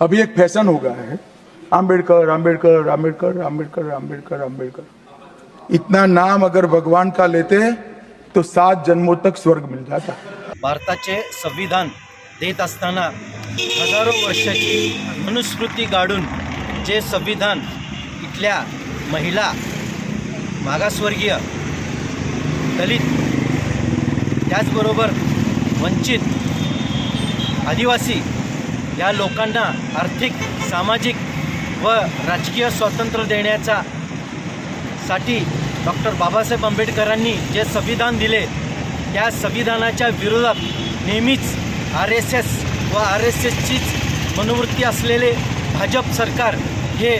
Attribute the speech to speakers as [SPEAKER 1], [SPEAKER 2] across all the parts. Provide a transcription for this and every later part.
[SPEAKER 1] अभी एक फैशन हो गया है। आम्बेडकर आम्बेडकर आम्बेडकर आम्बेडकर आम्बेडकर आम्बेडकर इतना नाम अगर भगवान का लेते तो सात जन्मों तक स्वर्ग मिल जाता।
[SPEAKER 2] भारताचे संविधान देत असताना हजारो वर्षाची मनुस्मृती गाडून जे संविधान इथल्या महिला मागासवर्गीय दलित त्याचबरोबर वंचित आदिवासी या लोकांना आर्थिक सामाजिक व राजकीय स्वातंत्र्य देण्याचा साठी डॉक्टर बाबासाहेब आंबेडकरांनी जे संविधान दिले त्या संविधानाच्या विरोधात नेहमीच आर एस एस व आर एस एसचीच मनोवृत्ती असलेले भाजप सरकार हे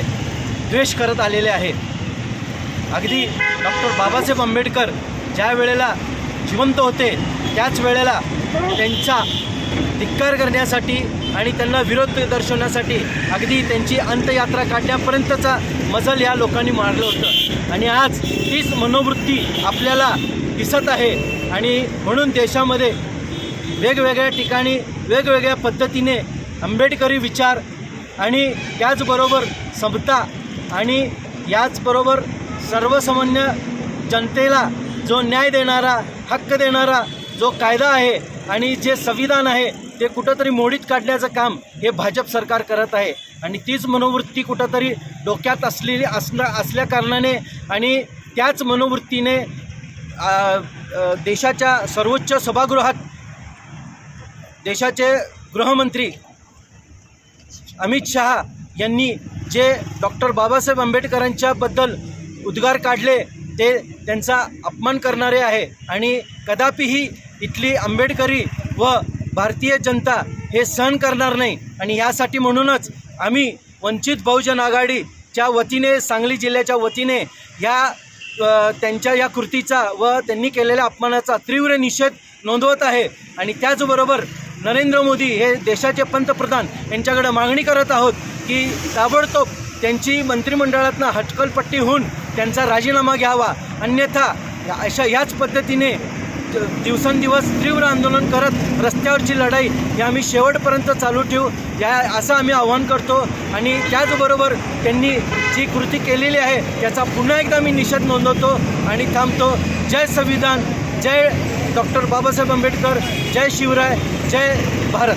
[SPEAKER 2] द्वेष करत आलेले आहे. अगदी डॉक्टर बाबासाहेब आंबेडकर ज्या वेळेला जिवंत होते त्याच वेळेला त्यांचा धिक्कार करण्यासाठी आणि त्यांना विरोध दर्शवण्यासाठी अगदी त्यांची अंत्ययात्रा काढण्यापर्यंतचा मजल या लोकांनी मारलं होतं. आणि आज तीच मनोवृत्ती आपल्याला दिसत आहे. आणि म्हणून देशामध्ये वेगवेगळ्या ठिकाणी वेगवेगळ्या पद्धतीने आंबेडकरी विचार आणि त्याचबरोबर समता आणि याचबरोबर सर्वसामान्य जनतेला जो न्याय देणारा हक्क देणारा जो कायदा आहे आणि जे संविधान आहे ते कुठंतरी मोडीत काढण्याचं काम हे भाजप सरकार करत आहे. आणि तीच मनोवृत्ती कुठंतरी डोक्यात असलेली असल्या कारणाने आणि त्याच मनोवृत्तीने देशाच्या सर्वोच्च सभागृहात देशाचे गृहमंत्री अमित शहा यांनी जे डॉक्टर बाबासाहेब आंबेडकरांच्याबद्दल उद्गार काढले ते त्यांचा अपमान करणारे आहे. आणि कदापिही इथली आंबेडकरी व भारतीय जनता हे सहन करणार नाही. आणि यासाठी म्हणूनच आम्ही वंचित बहुजन आघाडीच्या वतीने सांगली जिल्ह्याच्या वतीने या त्यांच्या या कृतीचा व त्यांनी केलेल्या अपमानाचा तीव्र निषेध नोंदवत आहे. आणि त्याचबरोबर नरेंद्र मोदी हे देशाचे पंतप्रधान यांच्याकडे मागणी करत आहोत की ताबडतोब त्यांची मंत्रिमंडळातनं हटकलपट्टी होऊन त्यांचा राजीनामा घ्यावा. अन्यथा अशा ह्याच पद्धतीने दिवसेंदिवस तीव्र आंदोलन करत रस्त्यावरची लढाई ही आम्ही शेवटपर्यंत चालू ठेवू. या असं आम्ही आव्हान करतो. आणि त्याचबरोबर त्यांनी जी कृती केलेली आहे त्याचा पुन्हा एकदा मी निषेध नोंदवतो आणि थांबतो. जय संविधान. जय डॉक्टर बाबासाहेब आंबेडकर. जय शिवराय. जय भारत.